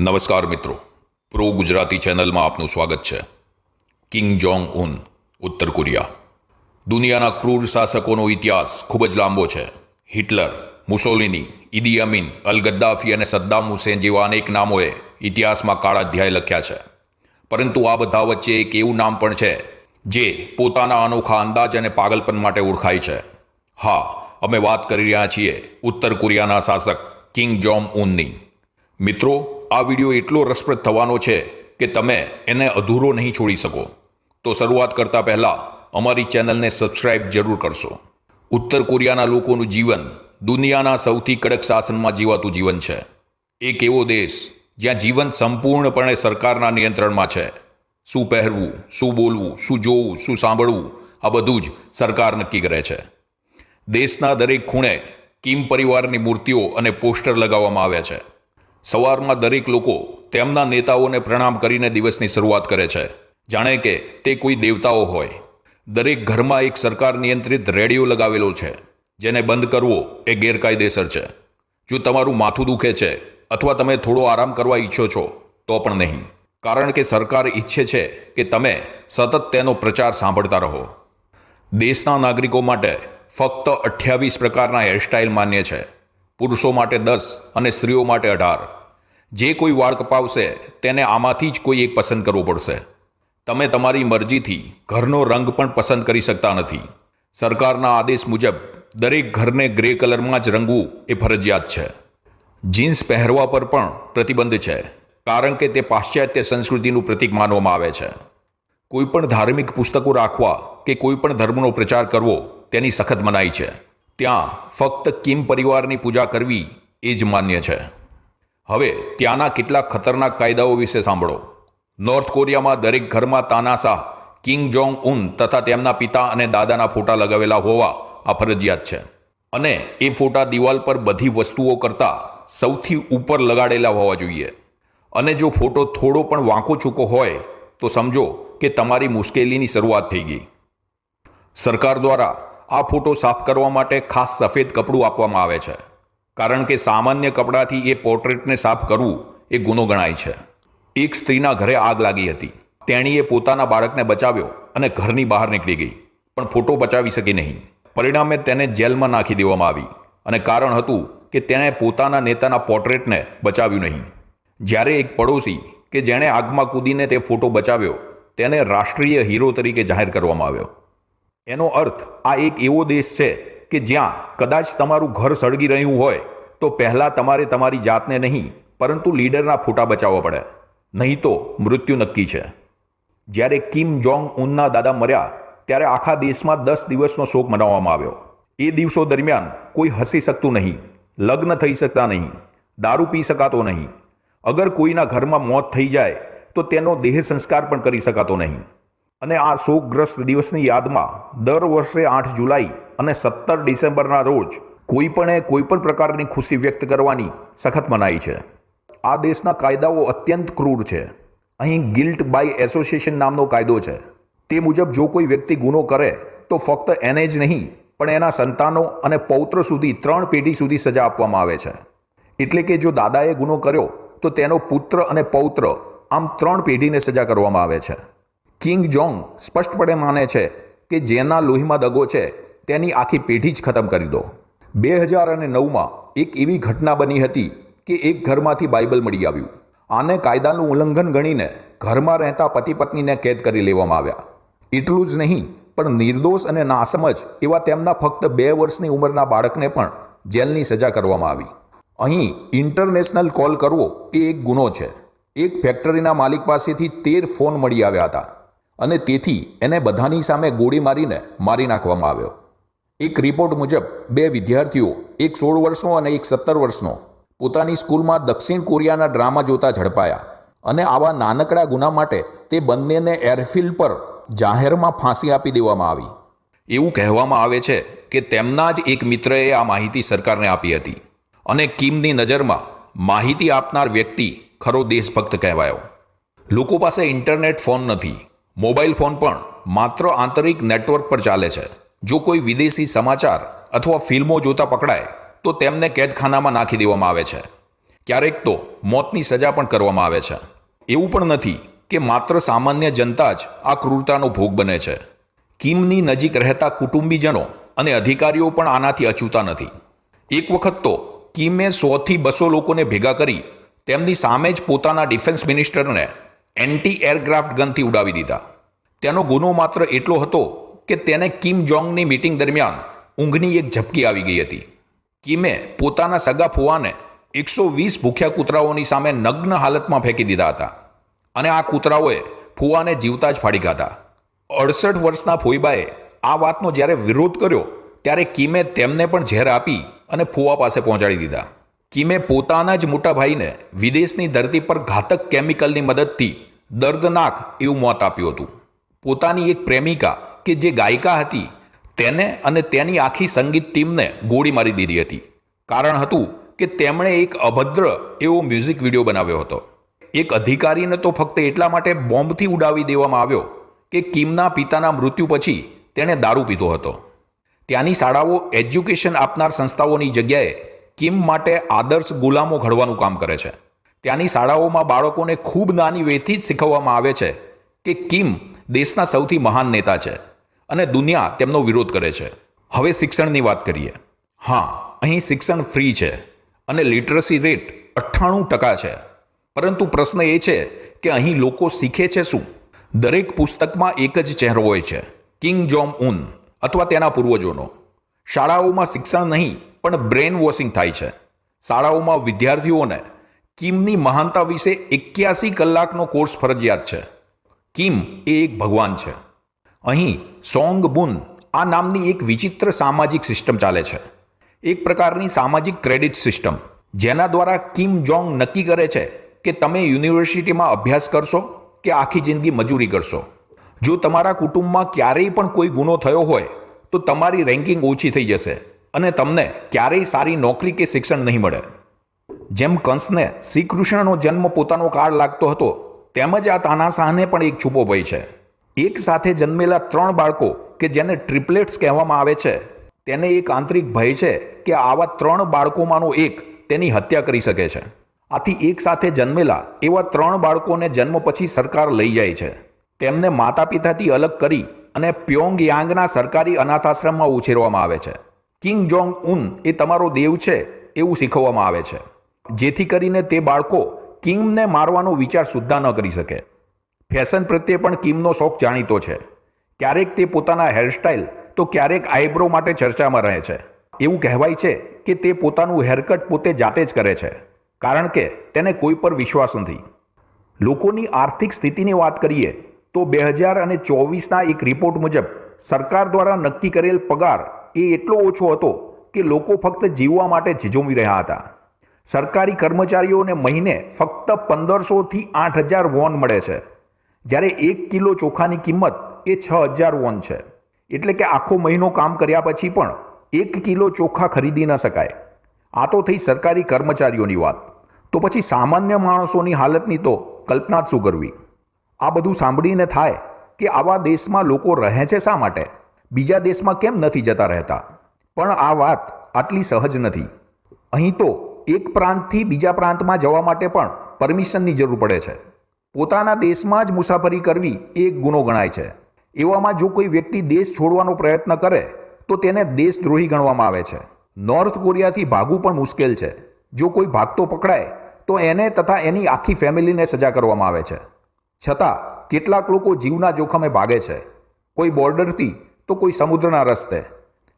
નમસ્કાર મિત્રો. પ્રો ગુજરાતી ચેનલમાં આપનું સ્વાગત છે. કિંગ જોંગ ઉન, ઉત્તર કોરિયા. દુનિયાના ક્રૂર શાસકોનો ઇતિહાસ ખૂબ જ લાંબો છે. Hitler, Mussolini Idi Amin, al Gaddafi અને સદ્દામ હુસેન જેવા અનેક નામોએ ઇતિહાસમાં કાળા અધ્યાય લખ્યા છે. પરંતુ આ બધા વચ્ચે એક એવું નામ પણ છે, જે પોતાના અનોખા અંદાજ અને પાગલપન માટે ઓળખાય છે. હા, અમે વાત કરી રહ્યા છીએ ઉત્તર કોરિયાના શાસક કિંગ જોંગ ઉનની. મિત્રો આ વિડિયો એટલો રસપ્રદ થવાનો છે કે તમે એને અધૂરો નહીં છોડી શકો. તો શરૂઆત કરતા પહેલા અમારી ચેનલને સબસ્ક્રાઇબ જરૂર કરશો. ઉત્તર કોરિયાના લોકોનું જીવન દુનિયાના સૌથી કડક શાસનમાં જીવાતું જીવન છે. એક એવો દેશ જ્યાં જીવન સંપૂર્ણપણે સરકારના નિયંત્રણમાં છે. શું પહેરવું, શું બોલવું, શું જોવું, શું સાંભળવું, આ બધું જ સરકાર નક્કી કરે છે. દેશના દરેક ખૂણે કિમ પરિવારની મૂર્તિઓ અને પોસ્ટર લગાવવામાં આવ્યા છે. સવારમાં દરેક લોકો તેમના નેતાઓને પ્રણામ કરીને દિવસની શરૂઆત કરે છે. જાણે કે તે કોઈ દેવતાઓ હોય. દરેક ઘરમાં એક સરકાર નિયંત્રિત રેડિયો લગાવેલો છે, જેને બંધ કરવો એ ગેરકાયદેસર છે. જો તમારું માથું દુખે છે અથવા તમે થોડો આરામ કરવા ઈચ્છો છો, તો પણ નહીં. કારણ કે સરકાર ઈચ્છે છે કે તમે સતત તેનો પ્રચાર સાંભળતા રહો. દેશના નાગરિકો માટે ફક્ત અઠ્યાવીસ પ્રકારના હેરસ્ટાઇલ માન્ય છે. પુરુષો માટે દસ અને સ્ત્રીઓ માટે અઢાર. જે કોઈ વાળ કપાવશે, તેને આમાંથી જ કોઈ એક પસંદ કરવો પડશે. તમે તમારી મરજીથી ઘરનો રંગ પણ પસંદ કરી શકતા નથી. સરકારના આદેશ મુજબ, દરેક ઘરને ગ્રે કલરમાં જ રંગવું એ ફરજિયાત છે. જીન્સ પહેરવા પર પણ પ્રતિબંધ છે, કારણ કે તે પાશ્ચાત્ય સંસ્કૃતિનું પ્રતીક માનવામાં આવે છે. કોઈ પણ ધાર્મિક પુસ્તકો રાખવા કે કોઈ પણ ધર્મનો પ્રચાર કરવો તેની સખત મનાઈ છે. ત્યાં ફક્ત કિમ પરિવારની પૂજા કરવી એ જ માન્ય છે. હવે ત્યાંના કેટલાક ખતરનાક કાયદાઓ વિશે સાંભળો. નોર્થ કોરિયામાં દરેક ઘરમાં તાનાશાહ કિંગ જોંગ ઉન તથા તેમના પિતા અને દાદાના ફોટા લગાવેલા હોવા આ ફરજિયાત છે. અને એ ફોટા દિવાલ પર બધી વસ્તુઓ કરતાં સૌથી ઉપર લગાડેલા હોવા જોઈએ. અને જો ફોટો થોડો પણ વાંકો ચૂકો હોય, તો સમજો કે તમારી મુશ્કેલીની શરૂઆત થઈ ગઈ. સરકાર દ્વારા આ ફોટો સાફ કરવા માટે ખાસ સફેદ કપડું આપવામાં આવે છે. કારણ કે સામાન્ય કપડાથી એ પોર્ટ્રેટને સાફ કરવું એ ગુનો ગણાય છે. એક સ્ત્રીના ઘરે આગ લાગી હતી. તેણીએ પોતાના બાળકને બચાવ્યો અને ઘરની બહાર નીકળી ગઈ. પણ ફોટો બચાવી શકી નહીં. પરિણામે તેને જેલમાં નાખી દેવામાં આવી અને કારણ હતું કે તેણે પોતાના નેતાના પોર્ટ્રેટને બચાવ્યું નહીં. જ્યારે એક પડોશી કે જેણે આગમાં કૂદીને તે ફોટો બચાવ્યો, તેને રાષ્ટ્રીય હીરો તરીકે જાહેર કરવામાં આવ્યો. એનો અર્થ આ એક એવો દેશ છે કે જ્યાં કદાચ તમારું ઘર સળગી રહ્યું હોય તો પહેલાં તમારે તમારી જાતને નહીં, પરંતુ લીડરના ફોટા બચાવવા પડે. નહીં તો મૃત્યુ નક્કી છે. જ્યારે કિમ જોંગ ઉનના દાદા મર્યા, ત્યારે આખા દેશમાં દસ દિવસનો શોક મનાવવામાં આવ્યો. એ દિવસો દરમિયાન કોઈ હસી શકતું નહીં, લગ્ન થઈ શકતા નહીં, દારૂ પી શકાતો નહીં. અગર કોઈના ઘરમાં મોત થઈ જાય, તો તેનો દેહ સંસ્કાર પણ કરી શકાતો નહીં. અને આ શોકગ્રસ્ત દિવસની યાદમાં દર વર્ષે આઠ જુલાઈ અને સત્તર ડિસેમ્બરના રોજ કોઈપણે કોઈપણ પ્રકારની ખુશી વ્યક્ત કરવાની સખત મનાઈ છે. આ દેશના કાયદાઓ અત્યંત ક્રૂર છે. અહીં ગિલ્ટ બાય એસોસિએશન નામનો કાયદો છે. તે મુજબ જો કોઈ વ્યક્તિ ગુનો કરે તો ફક્ત એને જ નહીં, પણ એના સંતાનો અને પૌત્ર સુધી ત્રણ પેઢી સુધી સજા આપવામાં આવે છે. એટલે કે જો દાદાએ ગુનો કર્યો તો તેનો પુત્ર અને પૌત્ર આમ ત્રણ પેઢીને સજા કરવામાં આવે છે. કિંગ જોંગ સ્પષ્ટપણે માને છે કે જેના લોહીમાં દગો છે, તેની આખી પેઢી જ ખતમ કરી દો. બે હજાર અને નવમાં એક એવી ઘટના બની હતી કે એક ઘરમાંથી બાઇબલ મળી આવ્યું. આને કાયદાનું ઉલ્લંઘન ગણીને ઘરમાં રહેતા પતિ પત્નીને કેદ કરી લેવામાં આવ્યા. એટલું જ નહીં, પણ નિર્દોષ અને નાસમજ એવા તેમના ફક્ત બે વર્ષની ઉંમરના બાળકને પણ જેલની સજા કરવામાં આવી. અહીં ઇન્ટરનેશનલ કોલ કરવો એ એક ગુનો છે. એક ફેક્ટરીના માલિક પાસેથી તેર ફોન મળી આવ્યા હતા. અને તેથી એને બધાની સામે ગોળી મારીને મારી નાખવામાં આવ્યો. એક રિપોર્ટ મુજબ બે વિદ્યાર્થીઓ, એક સોળ વર્ષનો અને એક સત્તર વર્ષનો, પોતાની સ્કૂલમાં દક્ષિણ કોરિયાના ડ્રામા જોતા ઝડપાયા અને આવા નાનકડા ગુના માટે તે બંનેને એરફિલ્ડ પર જાહેરમાં ફાંસી આપી દેવામાં આવી. એવું કહેવામાં આવે છે કે તેમના જ એક મિત્રએ આ માહિતી સરકારને આપી હતી અને કિમની નજરમાં માહિતી આપનાર વ્યક્તિ ખરો દેશભક્ત કહેવાયો. લોકો પાસે ઇન્ટરનેટ ફોન નથી. મોબાઈલ ફોન પણ માત્ર આંતરિક નેટવર્ક પર ચાલે છે. જો કોઈ વિદેશી સમાચાર અથવા ફિલ્મો જોતા પકડાય, તો તેમને કેદખાનામાં નાખી દેવામાં આવે છે. ક્યારેક તો મોતની સજા પણ કરવામાં આવે છે. એવું પણ નથી કે માત્ર સામાન્ય જનતા જ આ ક્રૂરતાનો ભોગ બને છે. કિમની નજીક રહેતા કુટુંબીજનો અને અધિકારીઓ પણ આનાથી અછૂતા નથી. એક વખત તો કિમે સોથી બસો લોકોને ભેગા કરી તેમની સામે જ પોતાના ડિફેન્સ મિનિસ્ટરને એન્ટી એરક્રાફ્ટ ગનથી ઉડાવી દીધા. તેનો ગુનો માત્ર એટલો હતો કે તેને કિમ જોંગની મિટિંગ દરમિયાન ઊંઘની એક ઝપકી આવી ગઈ હતી. કિમે પોતાના સગા ફુવાને એકસો વીસ ભૂખ્યા કૂતરાઓની સામે નગ્ન હાલતમાં ફેંકી દીધા હતા અને આ કૂતરાઓએ ફુવાને જીવતા જ ફાડી ખાધા. અડસઠ વર્ષના ફોઈબાએ આ વાતનો જ્યારે વિરોધ કર્યો, ત્યારે કિમે તેમને પણ ઝેર આપી અને ફુવા પાસે પહોંચાડી દીધા. કિમે પોતાના જ મોટા ભાઈને વિદેશની ધરતી પર ઘાતક કેમિકલની મદદથી દર્દનાક એવું મોત આપ્યું હતું. પોતાની એક પ્રેમિકા કે જે ગાયિકા હતી, તેને અને તેની આખી સંગીત ટીમને ગોળી મારી દીધી હતી. કારણ હતું કે તેમણે એક અભદ્ર એવો મ્યુઝિક વીડિયો બનાવ્યો હતો. એક અધિકારીને તો ફક્ત એટલા માટે બોમ્બથી ઉડાવી દેવામાં આવ્યો કે કિમના પિતાના મૃત્યુ પછી તેણે દારૂ પીધો હતો. ત્યાંની શાળાઓ એજ્યુકેશન આપનાર સંસ્થાઓની જગ્યાએ કિમ માટે આદર્શ ગુલામો ઘડવાનું કામ કરે છે. ત્યાંની શાળાઓમાં બાળકોને ખૂબ નાની વેથી જ શીખવવામાં આવે છે કે કિમ દેશના સૌથી મહાન નેતા છે અને દુનિયા તેમનો વિરોધ કરે છે. હવે શિક્ષણની વાત કરીએ. હા, અહીં શિક્ષણ ફ્રી છે અને લિટરસી રેટ અઠ્ઠાણું ટકા છે. પરંતુ પ્રશ્ન એ છે કે અહીં લોકો શીખે છે શું? દરેક પુસ્તકમાં એક જ ચહેરો હોય છે, કિંગ જોમ ઉન અથવા તેના પૂર્વજોનો. શાળાઓમાં શિક્ષણ નહીં, પણ બ્રેન વોશિંગ થાય છે. શાળાઓમાં વિદ્યાર્થીઓને કિમની મહાનતા વિશે એક્યાસી કલાકનો કોર્સ ફરજિયાત છે. કિમ એ એક ભગવાન છે. અહીં સોંગ બુન આ નામની એક વિચિત્ર સામાજિક સિસ્ટમ ચાલે છે. એક પ્રકારની સામાજિક ક્રેડિટ સિસ્ટમ, જેના દ્વારા કિમ જોંગ નક્કી કરે છે કે તમે યુનિવર્સિટીમાં અભ્યાસ કરશો કે આખી જિંદગી મજૂરી કરશો. જો તમારા કુટુંબમાં ક્યારેય પણ કોઈ ગુનો થયો હોય, તો તમારી રેન્કિંગ ઓછી થઈ જશે અને તમને ક્યારેય સારી નોકરી કે શિક્ષણ નહીં મળે. જેમ કંસને શ્રી કૃષ્ણનો જન્મ પોતાનો કાળ લાગતો હતો, તેમજ આ તાનાશાહને પણ એક છુપો ભય છે. એક સાથે જન્મેલા ત્રણ બાળકો, કે જેને ટ્રિપલેટ્સ કહેવામાં આવે છે, તેને એક આંતરિક ભય છે કે આવા ત્રણ બાળકોમાંનો એક તેની હત્યા કરી શકે છે. આથી એક સાથે જન્મેલા એવા ત્રણ બાળકોને જન્મ પછી સરકાર લઈ જાય છે. તેમને માતા પિતાથી અલગ કરી અને પ્યોંગ યાંગના સરકારી અનાથાશ્રમમાં ઉછેરવામાં આવે છે. કિંગ જોંગ ઉન એ તમારો દેવ છે એવું શીખવવામાં આવે છે. જેથી કરીને તે બાળકો કિંગને મારવાનો વિચાર સુદ્ધા ન કરી શકે. ફેશન પ્રત્યે પણ કિમનો શોખ જાણીતો છે. ક્યારેક તે પોતાના હેરસ્ટાઇલ તો ક્યારેક આઈબ્રો માટે ચર્ચામાં રહે છે. એવું કહેવાય છે કે તે પોતાનું હેરકટ પોતે જાતે જ કરે છે, કારણ કે તેને કોઈ પર વિશ્વાસ નથી. લોકોની આર્થિક સ્થિતિની વાત કરીએ તો બે હજાર અને ચોવીસના એક રિપોર્ટ મુજબ સરકાર દ્વારા નક્કી કરેલ પગાર એ એટલો ઓછો હતો કે લોકો ફક્ત જીવવા માટે ઝીઝોમી રહ્યા હતા. સરકારી કર્મચારીઓને મહિને ફક્ત પંદરસોથી આઠ હજાર વોન મળે છે. જ્યારે એક કિલો ચોખાની કિંમત એ છ હજાર વોન છે. એટલે કે આખો મહિનો કામ કર્યા પછી પણ એક કિલો ચોખા ખરીદી ન શકાય. આ તો થઈ સરકારી કર્મચારીઓની વાત. તો પછી સામાન્ય માણસોની હાલતની તો કલ્પના જ શું કરવી આ બધું સાંભળીને થાય કે આવા દેશમાં લોકો રહે છે શા માટે? બીજા દેશમાં કેમ નથી જતા રહેતા? પણ આ વાત આટલી સહજ નથી. અહીં તો એક પ્રાંતથી બીજા પ્રાંતમાં જવા માટે પણ પરમિશનની જરૂર પડે છે. પોતાના દેશમાં જ મુસાફરી કરવી એ એક ગુનો ગણાય છે. એવામાં જો કોઈ વ્યક્તિ દેશ છોડવાનો પ્રયત્ન કરે, તો તેને દેશદ્રોહી ગણવામાં આવે છે. નોર્થ કોરિયાથી ભાગવું પણ મુશ્કેલ છે. જો કોઈ ભાગતો પકડાય, તો એને તથા એની આખી ફેમિલીને સજા કરવામાં આવે છે. છતાં, કેટલાક લોકો જીવના જોખમે ભાગે છે. કોઈ બોર્ડરથી, તો કોઈ સમુદ્રના રસ્તે.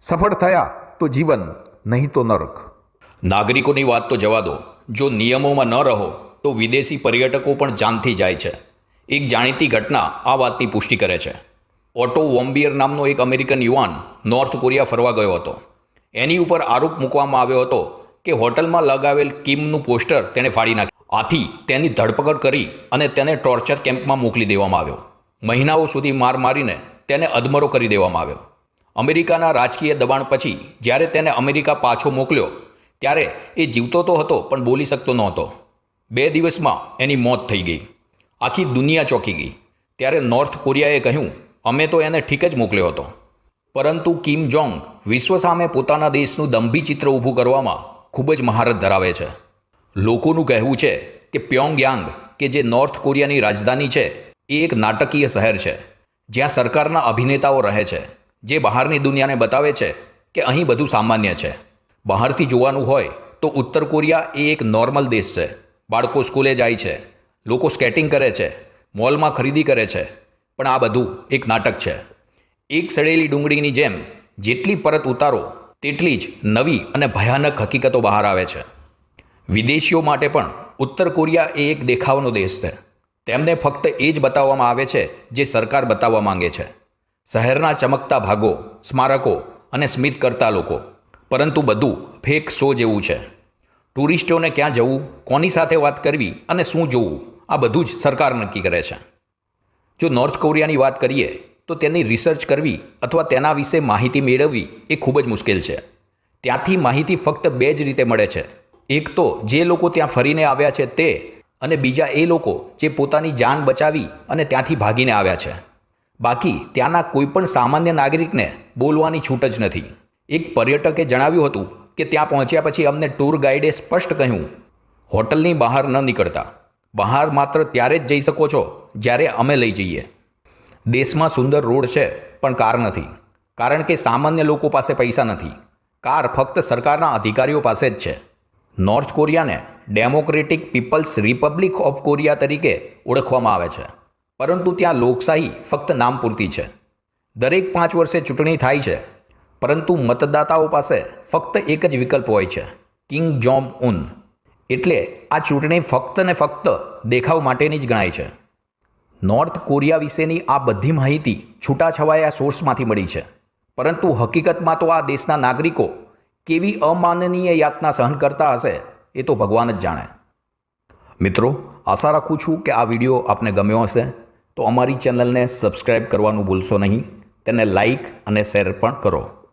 સફળ થયા, તો જીવન, નહીં તો નરક. નાગરિકોની વાત તો જવા દો. જો નિયમોમાં ન રહો, તો વિદેશી પર્યટકો પણ જાનથી જાય છે. એક જાણીતી ઘટના આ વાતની પુષ્ટિ કરે છે. ઓટો વોમ્બિયર નામનો એક અમેરિકન યુવાન નોર્થ કોરિયા ફરવા ગયો હતો. એની ઉપર આરોપ મૂકવામાં આવ્યો હતો કે હોટલમાં લગાવેલ કિમનું પોસ્ટર તેણે ફાડી નાખ્યું. આથી તેની ધરપકડ કરી અને તેને ટોર્ચર કેમ્પમાં મોકલી દેવામાં આવ્યો. મહિનાઓ સુધી માર મારીને તેને અધમરો કરી દેવામાં આવ્યો. અમેરિકાના રાજકીય દબાણ પછી જ્યારે તેને અમેરિકા પાછો મોકલ્યો ત્યારે એ જીવતો તો હતો, પણ બોલી શકતો નહોતો. બે દિવસમાં એની મોત થઈ ગઈ. આખી દુનિયા ચોંકી ગઈ. ત્યારે નોર્થ કોરિયાએ કહ્યું, અમે તો એને ઠીક જ મોકલ્યો હતો. પરંતુ કિમ જોંગ વિશ્વ સામે પોતાના દેશનું દંભી ચિત્ર ઊભું કરવામાં ખૂબ જ મહારત ધરાવે છે. લોકોનું કહેવું છે કે પ્યોંગયાંગ, કે જે નોર્થ કોરિયાની રાજધાની છે, એ એક નાટકીય શહેર છે, જ્યાં સરકારના અભિનેતાઓ રહે છે, જે બહારની દુનિયાને બતાવે છે કે અહીં બધું સામાન્ય છે. બહારથી જોવાનું હોય તો ઉત્તર કોરિયા એ એક નોર્મલ દેશ છે. બાળકો સ્કૂલે જાય છે. લોકો સ્કેટિંગ કરે છે. મોલમાં ખરીદી કરે છે. પણ આ બધું એક નાટક છે. એક સડેલી ડુંગળીની જેમ જેટલી પરત ઉતારો, તેટલી જ નવી અને ભયાનક હકીકતો બહાર આવે છે. વિદેશીઓ માટે પણ ઉત્તર કોરિયા એ એક દેખાવનો દેશ છે. તેમને ફક્ત એ જ બતાવવામાં આવે છે જે સરકાર બતાવવા માંગે છે. શહેરના ચમકતા ભાગો, સ્મારકો અને સ્મિત કરતા લોકો. પરંતુ બધું ફેક શો જેવું છે. ટુરિસ્ટોને ક્યાં જવું, કોની સાથે વાત કરવી અને શું જોવું, આ બધું જ સરકાર નક્કી કરે છે. જો નોર્થ કોરિયાની વાત કરીએ, તો તેની રિસર્ચ કરવી અથવા તેના વિશે માહિતી મેળવવી એ ખૂબ જ મુશ્કેલ છે. ત્યાંથી માહિતી ફક્ત બે જ રીતે મળે છે. એક તો જે લોકો ત્યાં ફરીને આવ્યા છે તે અને બીજા એ લોકો જે પોતાની જાન બચાવી અને ત્યાંથી ભાગીને આવ્યા છે. બાકી ત્યાંના કોઈપણ સામાન્ય નાગરિકને બોલવાની છૂટ જ નથી. એક પર્યટકે જણાવ્યું હતું કે ત્યાં પહોંચ્યા પછી અમને ટૂર ગાઈડે સ્પષ્ટ કહ્યું, હોટલની બહાર ન નીકળતા. બહાર માત્ર ત્યારે જ જઈ શકો છો જ્યારે અમે લઈ જઈએ. દેશમાં સુંદર રોડ છે, પણ કાર નથી. કારણ કે સામાન્ય લોકો પાસે પૈસા નથી. કાર ફક્ત સરકારના અધિકારીઓ પાસે જ છે. North કોરિયાને democratic people's republic of Korea તરીકે ઓળખવામાં આવે છે. પરંતુ ત્યાં લોકશાહી ફક્ત નામ પૂરતી છે. દરેક પાંચ વર્ષે ચૂંટણી થાય છે. પરંતુ મતદાતાઓ પાસે ફક્ત એક જ વિકલ્પ હોય છે, કિંગ જોમ ઉન. એટલે આ ચૂંટણી ફક્ત ને ફક્ત દેખાવ માટેની જ ગણાય છે. નોર્થ કોરિયા વિશેની આ બધી માહિતી છૂટાછવાયા સોર્સમાંથી મળી છે. પરંતુ હકીકતમાં તો આ દેશના નાગરિકો કેવી અમાનનીય યાતના સહન કરતા હશે એ તો ભગવાન જ જાણે. મિત્રો, આશા રાખું છું કે આ વીડિયો આપને ગમ્યો હશે. તો અમારી ચેનલને સબસ્ક્રાઈબ કરવાનું ભૂલશો નહીં. તેને લાઈક અને શેર પણ કરો.